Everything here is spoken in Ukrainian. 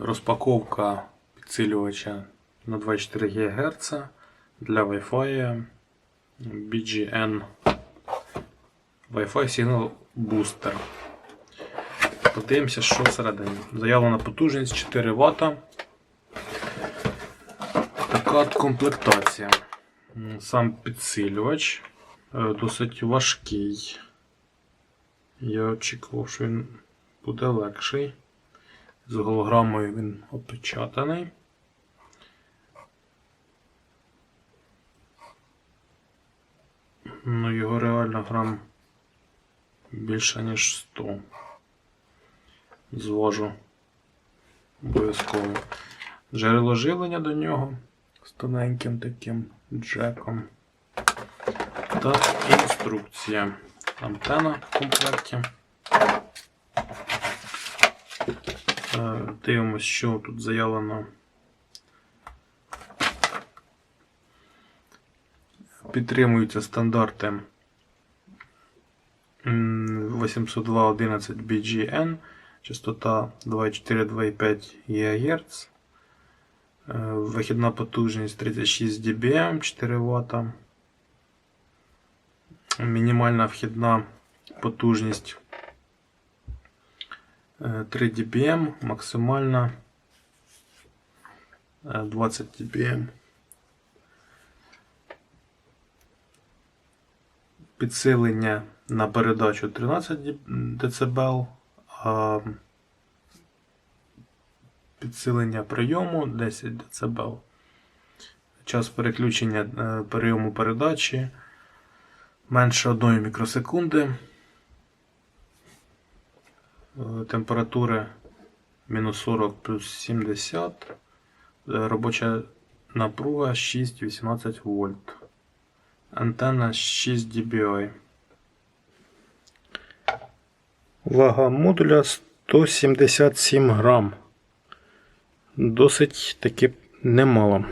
Розпаковка підсилювача на 24 ГГц для Wi-Fi BGN Wi-Fi Signal Booster. Подивимося, що всередині. Заявлена потужність 4 Вт. Така комплектація. Сам підсилювач е, досить важкий. Я очікував, що він буде легший. З голограмою він опечатаний. Ну, його реально грам більше, ніж 100. Звожу обов'язково. Джерело живлення до нього з тоненьким таким джеком. Та інструкція. Антена в комплекті. Е, Дивимось, що тут заявлено. Підтримуються стандарти 802.11 BGN, частота 24-2,5 ГГц, е, вихідна потужність 36 dBm 4 Вт, мінімальна вхідна потужність 3 dBm, максимальна е, 20 dBm. Підсилення на передачу 13 дБ, а підсилення прийому 10 дБ. Час переключення е, прийому передачі менше 1 мікросекунди. Е, Температури мінус 40 плюс 70. Е, Робоча напруга 6-18 вольт. Антенна 6 dBi. Вага модуля 177 грам. Досить таки немало.